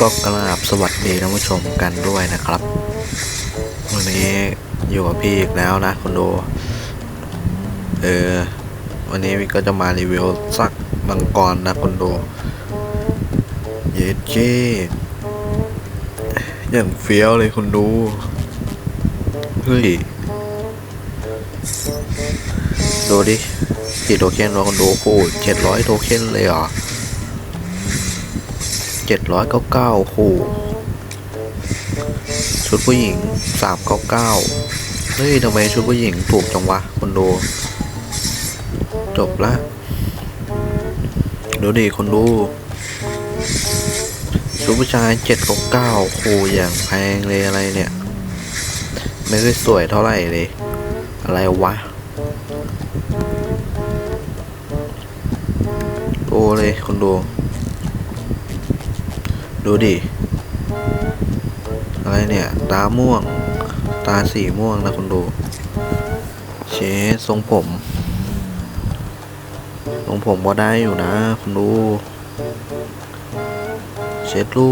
ก็กราบสวัสดีท่านผู้ชมกันด้วยนะครับ วันนี้อยู่กับพี่อีกแล้วนะคุณดูเออวันนี้พี่ก็จะมารีวิวสักมังกรนะคุณดูเยเจ้อย่างเฟี้ยวเลยคุณดูเฮ้ยดูดิกี่โทเค็นวะคุณดูโอ้โหเจ็ดร้อยโทเค็นเลยเหรอ เจ็ดร้อยเก้าเก้าโหชุดผู้หญิงสามเก้าเก้าเฮ้ยทำไมชุดผู้หญิงถูกจังวะคนดู จบละดูดิคนดูชุดผู้ชายเจ็ดเก้าเก้าโอ้โหอย่างแพงเลยอะไรเนี่ย ไม่ได้สวยเท่าไหร่เลย อะไรวะโอเลยคนดู ดูดิ อะไรเนี่ย ตาม่วง ตาสีม่วงนะคุณดู เชดทรงผม ทรงผมก็ได้อยู่นะ คุณดู เช็ดรู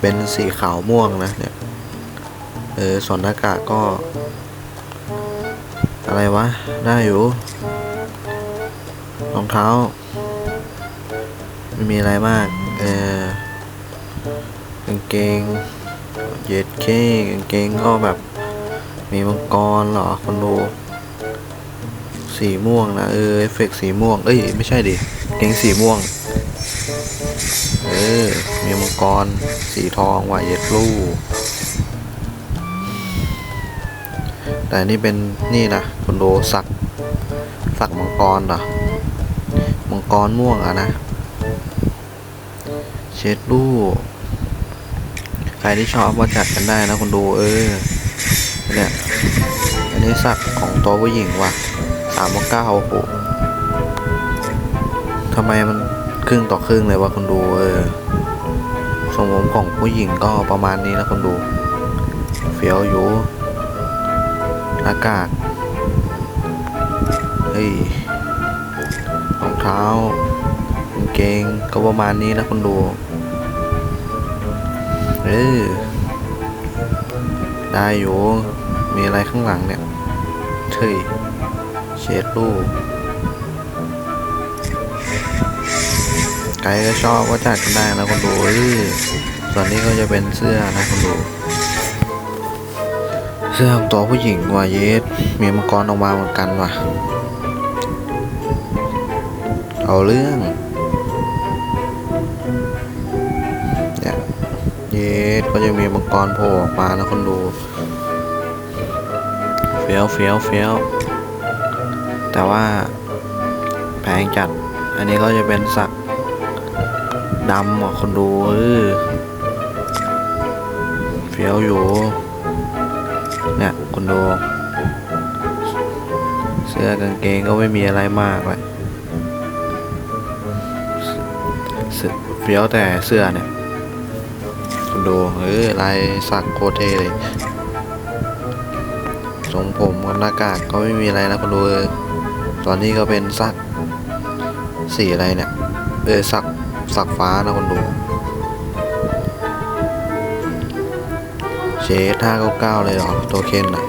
เป็นสีขาวม่วงนะเนี่ย เออส่วนหน้ากากก็ อะไรวะ ได้อยู่ รองเท้า ไม่มีอะไรมาก เออ กางเกงเย็ดเคกางเกงก็แบบ มีมังกรเหรอคนดูสีม่วงนะเออเอฟเฟกต์สีม่วง เอ้ยไม่ใช่ดิเกงสีม่วง เออ มีมังกร สีทองว่ะเย็ดลูกแต่นี่เป็นนี่นะคนดูสัก สักมังกรเหรอมังกรม่วงอะนะ เช็ดรูปใค รที่ชอบมาจัดกันได้นะคนดูเออเนี่ยอันนี้สักของตัวผู้หญิงว่ะสามเก้าโอ้โหทำไมมันครึ่งต่อครึ่งเลยวะคนดูเออทรงผมของผู้หญิงก็ประมาณนี้นะคนดู เฟี้ยวอยู่หน้ากากเฮ้ยรองเท้ากางเกงก็ประมาณนี้นะคนดู เออได้อยู่มีอะไรข้างหลังเนี่ยเฮ้ยเช็ดรูปใครก็ชอบก็จัดกันได้นะคนดูเออส่วนนี้ก็จะเป็นเสื้อนะคนดู เสื้อของตัวผู้หญิงว่ะเยสมีมังกรออกมาเหมือนกันว่ะ เอาเรื่อง สก็จะมีมังกรโผล่ออกมานะคนดูเฟี้ยวเฟี้ยวเฟี้ยวแต่ว่าแพงจัด อันนี้ก็จะเป็นสักดำอะคนดูเออเฟี้ยวอยู่เนี่ยคนดู เสื้อกางเกงก็ไม่มีอะไรมากเลยเสื้อเฟี้ยวแต่เสื้อเนี่ย คุณดูเออลายสักโคตรเท่เลยทรงผมกับหน้ากากก็ไม่มีอะไรนะคุณดูตอนนี้ก็เป็นสักสีอะไรเนี่ยเออสักสักฟ้านะคุณดูเชดห้าเก้าเก้าเลยเหรอตัวเคนอะ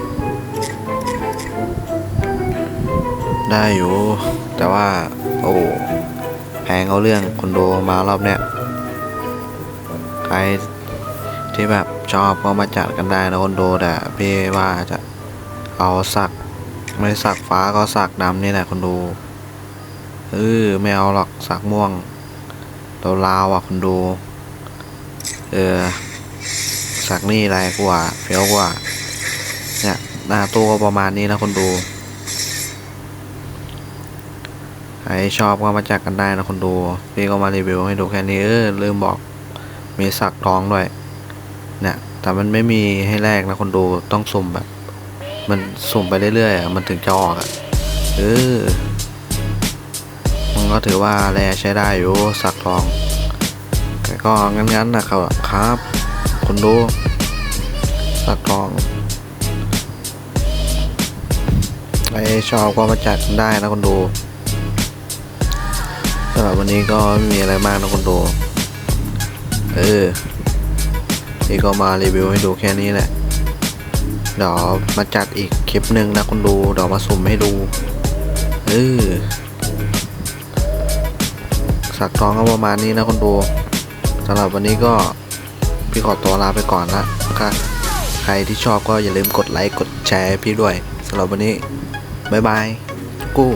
ได้อยู่ แต่ว่า โอ้แพงเอาเรื่องคนดูมารอบเนี้ยใคร ที่แบบชอบก็มาจัดกันได้นะคนดูแต่พี่ว่าจะเอาสัก ไม่สักฟ้าก็สักดำนี่แหละคนดูเออไม่เอาหรอกสักม่วงตัวลาวอะคนดู เออสักนี่อะไรกว่าเฟี้ยวกว่าเนี่ยหน้าตัวก็ประมาณนี้นะคนดูใครชอบก็มาจัดกันได้นะคนดู พี่ก็มารีวิวให้ดูแค่นี้เออลืมบอกมีสักท้องด้วย เนี่ยแต่มันไม่มีให้แลกนะคนดูต้องสุ่มแบบ มันสุ่มไปเรื่อยๆอะมันถึงจะออกอะเออมันก็ถือว่าแลใช้ได้อยู่สักทองแต่ก็งั้นๆนะครับครับ คนดูสักทองใครชอบก็มาจัดกันได้นะคนดูสำหรับวันนี้ก็ไม่มีอะไรมากนะคนดู เออ อพี่ก็มารีวิวให้ดูแค่นี้แหละ เดี๋ยวมาจัดอีกคลิปหนึ่งนะคุณดู เดี๋ยวมาสุ่มให้ดูเออสักทองก็ประมาณนี้นะคุณดูสำหรับวันนี้ก็พี่ขอตัวลาไปก่อนละครับใครที่ชอบก็อย่าลืมกดไลค์กดแชร์พี่ด้วยสำหรับวันนี้ บ๊ายบาย กู้